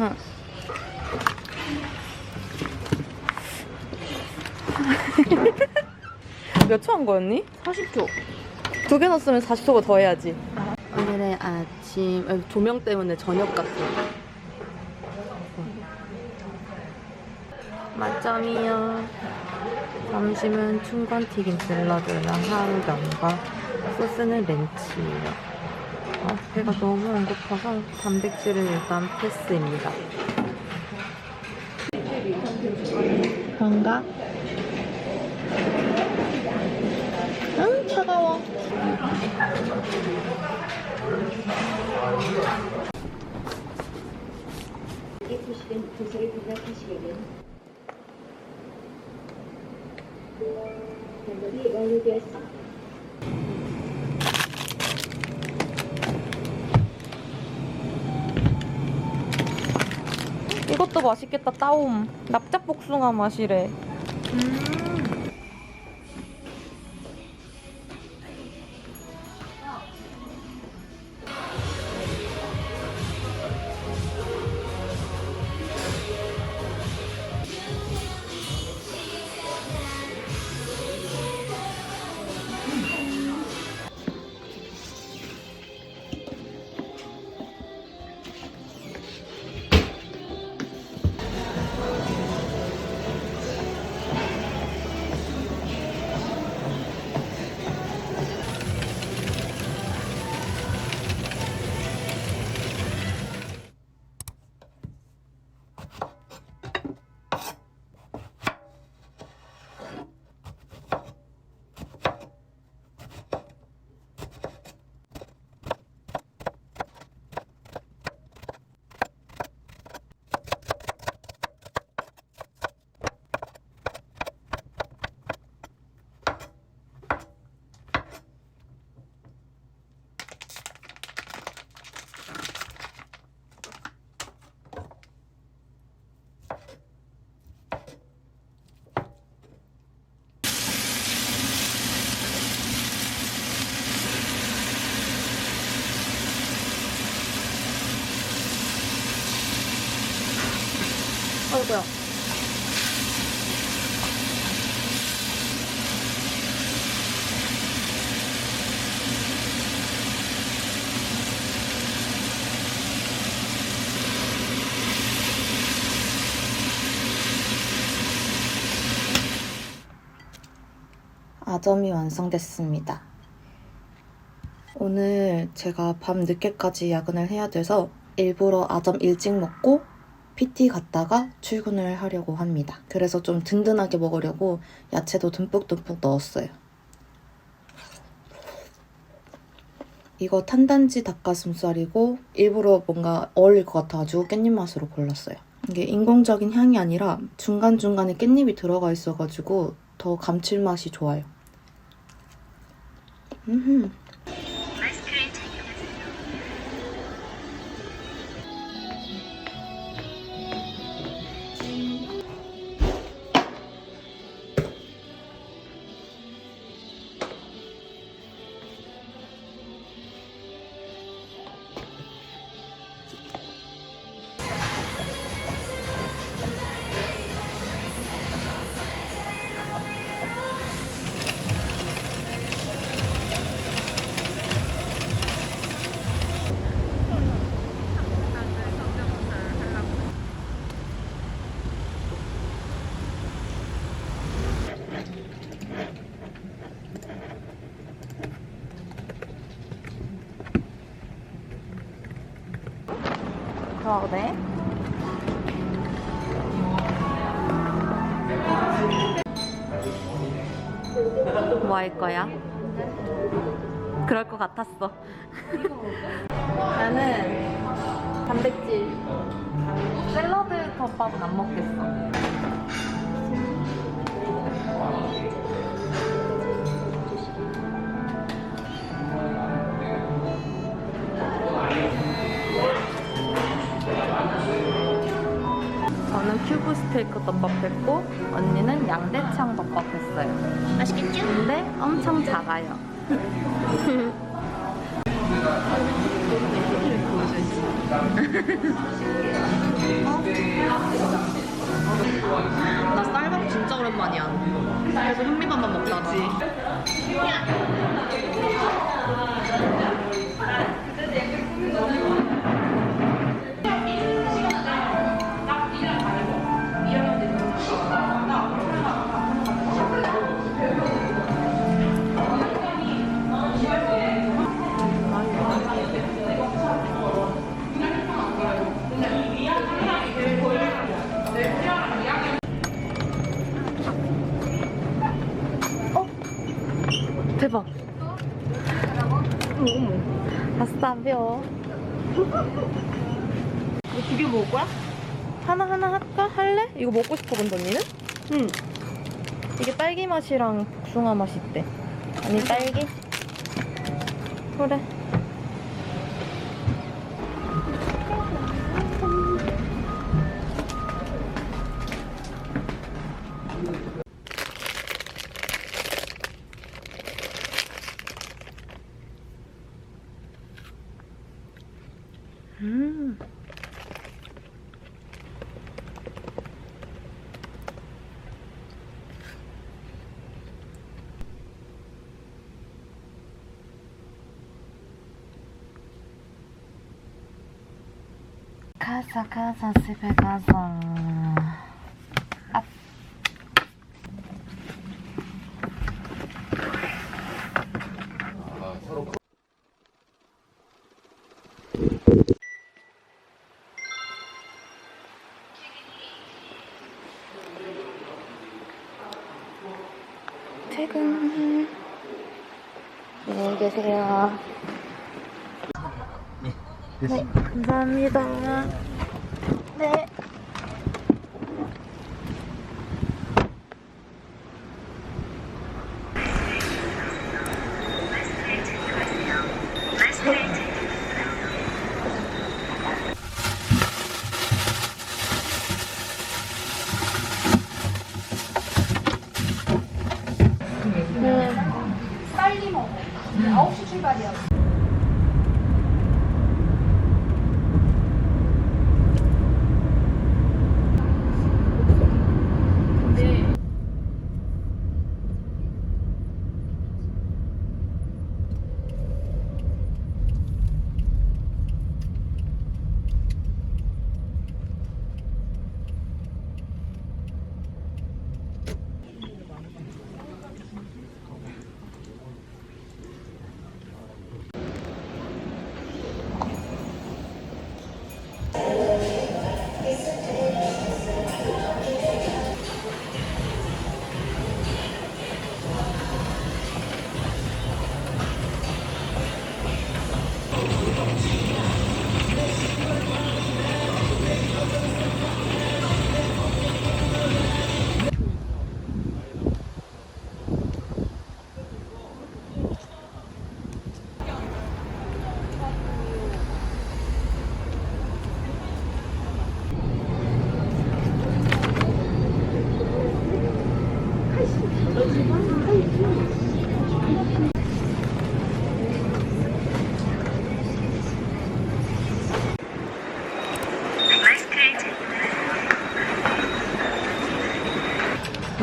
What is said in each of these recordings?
응. 몇초 한 거였니? 40초. 두 개 넣었으면 40초가 더 해야지. 오늘의 아침, 아니, 조명 때문에 저녁 같아. 맛점이요. 점심은 춘권 튀김 샐러드랑 하우병과 소스는 렌치예요. 아, 배가 너무 안 고파서 단백질은 일단 패스입니다. 그런가? 응, 차가워. 예쁘시는 도서를 등락하시려면 작업이 완료되었습니다. 맛있겠다, 따옴. 납작복숭아 맛이래. 아이고야. 아점이 완성됐습니다. 오늘 제가 밤 늦게까지 야근을 해야 돼서 일부러 아점 일찍 먹고 PT 갔다가 출근을 하려고 합니다. 그래서 좀 든든하게 먹으려고 야채도 듬뿍듬뿍 넣었어요. 이거 탄단지 닭가슴살이고 일부러 뭔가 어울릴 것 같아가지고 깻잎 맛으로 골랐어요. 이게 인공적인 향이 아니라 중간중간에 깻잎이 들어가 있어가지고 더 감칠맛이 좋아요. 음 그러네. 뭐 할 거야? 그럴 것 같았어. 나는 단백질 샐러드 덮밥은 안 먹겠어. 스테이크 덮밥 했고 언니는 양대창 덮밥 했어요. 맛있겠죠? 근데 엄청 작아요. 나 쌀밥 진짜 오랜만이야. 그래서 현미밥만 먹자지. 대박. 어머. 아싸,벼. 이거 두 개 먹을 거야? 하나 하나 할까? 할래? 이거 먹고 싶어, 근데 언니는? 응. 이게 딸기 맛이랑 복숭아 맛이 있대. 아니, 딸기? 그래. 가자, 가자, 집에 가자. 아. 퇴근. 안녕히 계세요. 네, 감사합니다. 네. 네. 빨리 먹어. 9시 출발이야.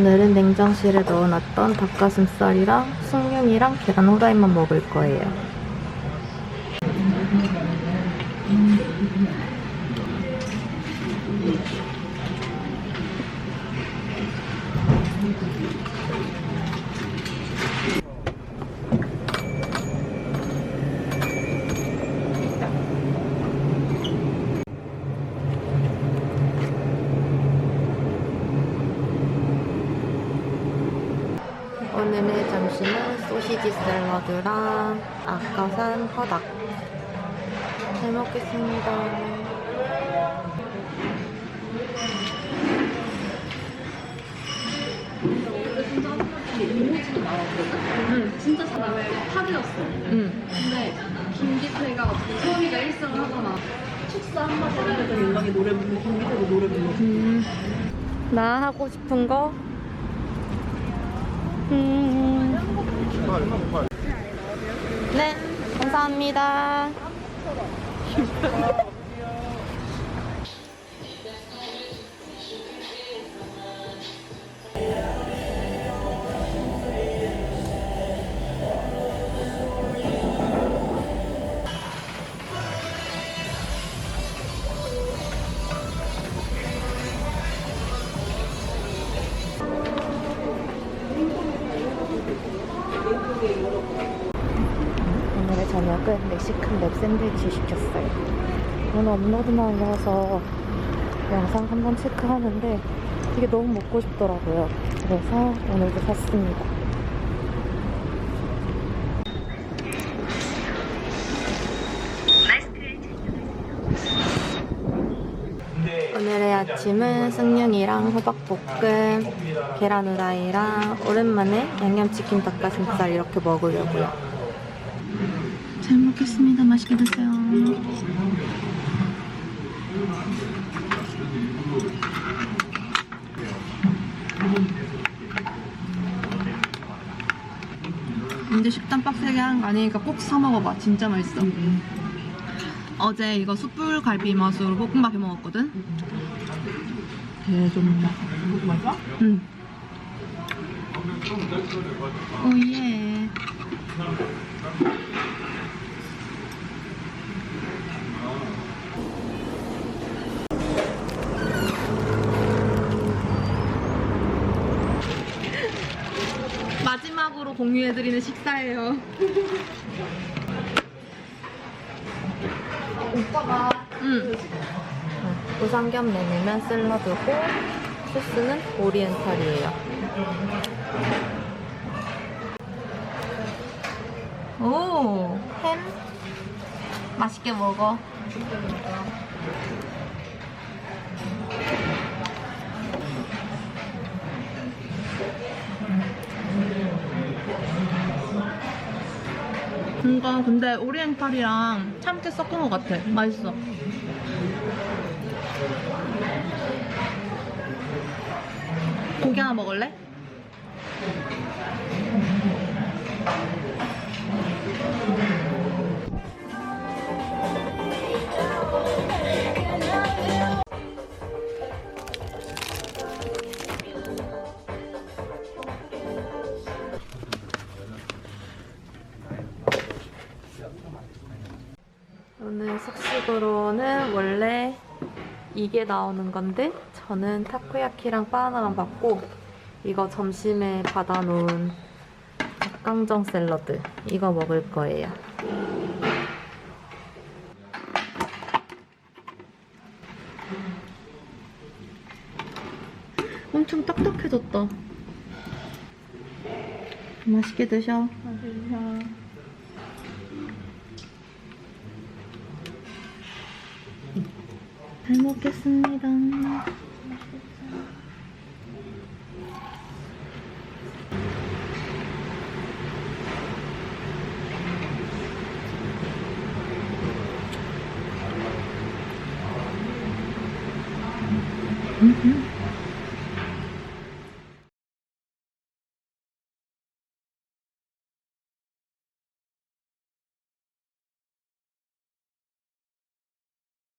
오늘은 냉장실에 넣어놨던 닭가슴살이랑 숭늉이랑 계란 후라이만 먹을 거예요. 오늘의 소시지 샐러드랑 아까 산 허닭. 잘 먹겠습니다. 응, 진짜 사람을 파리였어. 응. 근데 김기태가 어떻게 소미가 1승을 하잖아. 축사 한마디 하니까 연락이 노래 부르고 김기태도 노래 불러. 음, 나 하고 싶은 거? 음. 네, 감사합니다. 저녁은 멕시칸 랩 샌드위치 시켰어요. 오늘 업로드 날이라서 영상 한번 체크하는데 이게 너무 먹고 싶더라고요. 그래서 오늘도 샀습니다. 오늘의 아침은 쑥늉이랑 호박볶음, 계란 후라이랑 오랜만에 양념치킨 닭가슴살 이렇게 먹으려고요. 잘 먹겠습니다. 맛있게 드세요. 근데 식단 빡세게 하는 거 아니니까 꼭 사 먹어봐. 진짜 맛있어. 어제 이거 숯불 갈비 맛으로 볶음밥 해 먹었거든. 개좋다. 맛있어? 응. 오예. 마지막으로 공유해드리는 식사예요. 오빠가 응. 우삼겹 메뉴면 샐러드고 소스는 오리엔탈이에요. 오, 햄 맛있게 먹어. 뭔가 근데 오리엔탈이랑 참깨 섞은 것 같아. 맛있어. 고기 하나 먹을래? 이게 나오는 건데 저는 타코야키랑 바나나만 받고 이거 점심에 받아놓은 닭강정 샐러드 이거 먹을 거예요. 엄청 딱딱해졌다. 맛있게 드셔. 잘 먹겠습니다.